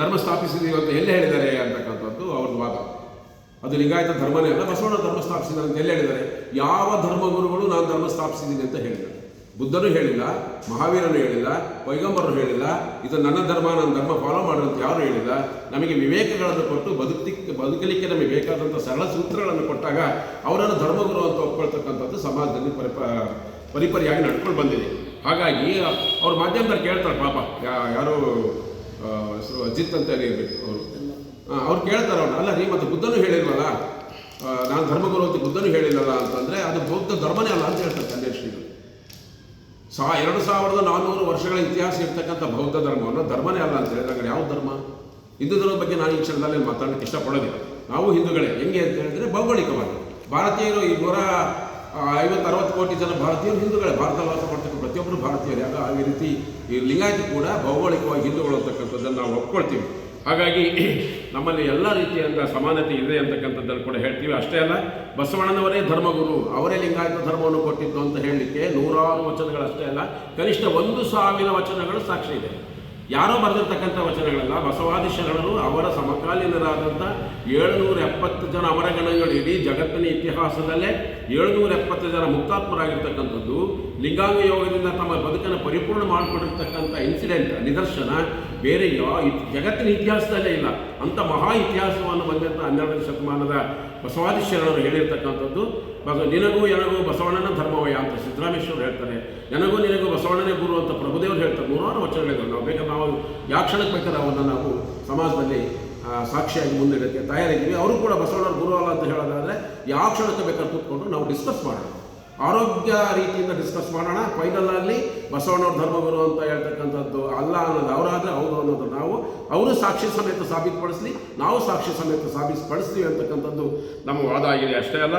ಧರ್ಮ ಸ್ಥಾಪಿಸಿದೀವಿ ಅಂತ ಎಲ್ಲಿ ಹೇಳಿದ್ದಾರೆ ಅಂತಕ್ಕಂಥದ್ದು ಅವ್ರದ್ದು ವಾದ. ಅದು ಲಿಂಗಾಯತ ಧರ್ಮನೇ ಅಲ್ಲ, ಬಸವಣ್ಣ ಧರ್ಮ ಸ್ಥಾಪಿಸಿದ್ದಾರೆ ಅಂತ ಎಲ್ಲಿ ಹೇಳಿದ್ದಾರೆ? ಯಾವ ಧರ್ಮಗುರುಗಳು ನಾನು ಧರ್ಮ ಸ್ಥಾಪಿಸಿದ್ದೀನಿ ಅಂತ ಹೇಳಿದ್ದಾರೆ. ಬುದ್ಧನು ಹೇಳಿಲ್ಲ, ಮಹಾವೀರನು ಹೇಳಿಲ್ಲ, ಪೈಗಂಬರನು ಹೇಳಿಲ್ಲ, ಇದು ನನ್ನ ಧರ್ಮ ನನ್ನ ಧರ್ಮ ಫಾಲೋ ಅಂತ ಯಾರು ಹೇಳಿಲ್ಲ. ನಮಗೆ ವಿವೇಕಗಳನ್ನು ಕೊಟ್ಟು ಬದುಕಲಿಕ್ಕೆ ಬದುಕಲಿಕ್ಕೆ ನಮಗೆ ಬೇಕಾದಂಥ ಸರಳ ಸೂತ್ರಗಳನ್ನು ಕೊಟ್ಟಾಗ ಅವರನ್ನು ಧರ್ಮಗುರು ಅಂತ ಒಪ್ಕೊಳ್ತಕ್ಕಂಥದ್ದು ಸಮಾಜದಲ್ಲಿ ಪರಿಪ, ಪರಿಪರಿಯಾಗಿ ನಡ್ಕೊಂಡು ಬಂದಿದೆ. ಹಾಗಾಗಿ ಅವ್ರ ಮಾಧ್ಯಮದಲ್ಲಿ ಕೇಳ್ತಾರೆ ಪಾಪ ಯಾರೋ ಹೆಸರು ಅಜಿತ್ ಅಂತ ಇರಬೇಕು ಅವರು. ಅವ್ರು ಕೇಳ್ತಾರೆ ಅವ್ರು. ಅಲ್ಲ ರೀ ಮತ್ತು ಬುದ್ಧನು ಹೇಳಿಲ್ವಲ್ಲ? ನಾನು ಧರ್ಮಗುರು ಅಂತ ಬುದ್ಧನು ಹೇಳಿಲ್ಲಲ್ಲ ಅಂತಂದ್ರೆ ಅದು ಬೌದ್ಧ ಧರ್ಮನೇ ಅಲ್ಲ ಅಂತ ಹೇಳ್ತಾರೆ ಕಲ್ಯಾಣ ಶ್ರೀಗಳು ಸಾ, ಎರಡು ಸಾವಿರದ ನಾನ್ನೂರು ವರ್ಷಗಳ ಇತಿಹಾಸ ಇರ್ತಕ್ಕಂಥ ಬೌದ್ಧ ಧರ್ಮವನ್ನು ಧರ್ಮನೇ ಅಲ್ಲ ಅಂತ ಹೇಳಿದಾಗ ಯಾವ ಧರ್ಮ? ಹಿಂದೂ ಧರ್ಮದ ಬಗ್ಗೆ ನಾನು ಈ ಕ್ಷಣದಲ್ಲಿ ಮಾತಾಡೋಕ್ಕೆ ಇಷ್ಟಪಡೋದಿಲ್ಲ. ನಾವು ಹಿಂದೂಗಳೇ. ಹೆಂಗೆ ಅಂತ ಹೇಳಿದ್ರೆ ಭೌಗೋಳಿಕವಾಗಿ. ಭಾರತೀಯರು ಈ ನೂರ ಐವತ್ತು, ಅರವತ್ತು ಕೋಟಿ ಜನ ಭಾರತೀಯರು ಹಿಂದೂಗಳೇ. ಭಾರತ ವಾಸ ಮಾಡ್ತಕ್ಕಂಥ ಪ್ರತಿಯೊಬ್ಬರು ಭಾರತೀಯರು. ಅದು ಈ ರೀತಿ ಈ ಲಿಂಗಾಯತ ಕೂಡ ಭೌಗೋಳಿಕವಾಗಿ ಹಿಂದೂಗಳು ಅಂತಕ್ಕಂಥದ್ದನ್ನು ನಾವು ಒಪ್ಕೊಳ್ತೀವಿ. ಹಾಗಾಗಿ ನಮ್ಮಲ್ಲಿ ಎಲ್ಲ ರೀತಿಯಾದ ಸಮಾನತೆ ಇದೆ ಅಂತಕ್ಕಂಥದ್ದನ್ನು ಕೂಡ ಹೇಳ್ತೀವಿ. ಅಷ್ಟೇ ಅಲ್ಲ, ಬಸವಣ್ಣನವರೇ ಧರ್ಮಗುರು. ಅವರೇ ಲಿಂಗಾಯತ ಧರ್ಮವನ್ನು ಕೊಟ್ಟಿದ್ದು ಅಂತ ಹೇಳಲಿಕ್ಕೆ ನೂರಾರು ವಚನಗಳಷ್ಟೇ ಅಲ್ಲ, ಕನಿಷ್ಠ ಒಂದು ಸಾವಿರ ವಚನಗಳು ಸಾಕ್ಷಿ ಇದೆ. ಯಾರೋ ಬರೆದಿರ್ತಕ್ಕಂಥ ವಚನಗಳಲ್ಲ ಬಸವಾದಿ ಶರಣರು ಅವರ ಸಮಕಾಲೀನರಾದಂಥ ಏಳುನೂರ ಎಪ್ಪತ್ತು ಜನ ಅಮರಗಣಗಳು ಇಡೀ ಜಗತ್ತಿನ ಇತಿಹಾಸದಲ್ಲೇ ಏಳುನೂರ ಎಪ್ಪತ್ತು ಜನ ಮುಕ್ತಾತ್ಮರಾಗಿರ್ತಕ್ಕಂಥದ್ದು, ಲಿಂಗಾಂಗ ಯೋಗದಿಂದ ತಮ್ಮ ಬದುಕನ್ನು ಪರಿಪೂರ್ಣ ಮಾಡಿಕೊಂಡಿರ್ತಕ್ಕಂಥ ಇನ್ಸಿಡೆಂಟ್ ನಿದರ್ಶನ ಬೇರೆ ಯಾವ ಜಗತ್ತಿನ ಇತಿಹಾಸದಲ್ಲೇ ಇಲ್ಲ. ಅಂಥ ಮಹಾ ಇತಿಹಾಸವನ್ನು ಬಂದಂಥ ಹನ್ನೆರಡನೇ ಶತಮಾನದ ಬಸವಾದಿ ಶರಣರು ಹೇಳಿರ್ತಕ್ಕಂಥದ್ದು ಬಸ ನಿನಗೂ ಎನಗೂ ಬಸವಣ್ಣನ ಧರ್ಮವಯ ಅಂತ ಸಿದ್ದರಾಮೇಶ್ವರ ಹೇಳ್ತಾರೆ, ನನಗೂ ನಿನಗೂ ಬಸವಣ್ಣನೇ ಗುರು ಅಂತ ಪ್ರಭುದೇವರು ಹೇಳ್ತಾರೆ, ನೂರಾರು ವಚನಗಳಿದ್ದಾವೆ ನಾವು ಬೇಕಾದ್ರೆ ನಾವು ಯಾವ ಕ್ಷಣಕ್ಕೆ ಬೇಕಾದ್ರೆ ಅವನ್ನು ನಾವು ಸಮಾಜದಲ್ಲಿ ಸಾಕ್ಷಿಯಾಗಿ ಮುಂದಿಡಕ್ಕೆ ತಯಾರಿದ್ದೀವಿ. ಅವರು ಕೂಡ ಬಸವಣ್ಣನ ಗುರು ಅಲ್ಲ ಅಂತ ಹೇಳೋದಾದರೆ ಯಾಕ್ಷಣಕ್ಕೆ ಬೇಕಾದ್ರೆ ಕೂತ್ಕೊಂಡು ನಾವು ಡಿಸ್ಕಸ್ ಮಾಡೋಣ. ಆರೋಗ್ಯ ರೀತಿಯಿಂದ ಡಿಸ್ಕಸ್ ಮಾಡೋಣ. ಫೈನಲ್ ಅಲ್ಲಿ ಬಸವಣ್ಣವ್ರ ಧರ್ಮಗುರು ಅಂತ ಹೇಳ್ತಕ್ಕಂಥದ್ದು ಅಲ್ಲ ಅನ್ನೋದು ಅವರಾದರೆ ಹೌದು ಅನ್ನೋದು ನಾವು, ಅವರು ಸಾಕ್ಷಿ ಸಮೇತ ಸಾಬೀತುಪಡಿಸಲಿ, ನಾವು ಸಾಕ್ಷಿ ಸಮೇತ ಸಾಬೀತುಪಡಿಸ್ತೀವಿ ಅಂತಕ್ಕಂಥದ್ದು ನಮ್ಮ ವಾದ ಆಗಿದೆ ಅಷ್ಟೇ ಅಲ್ಲ.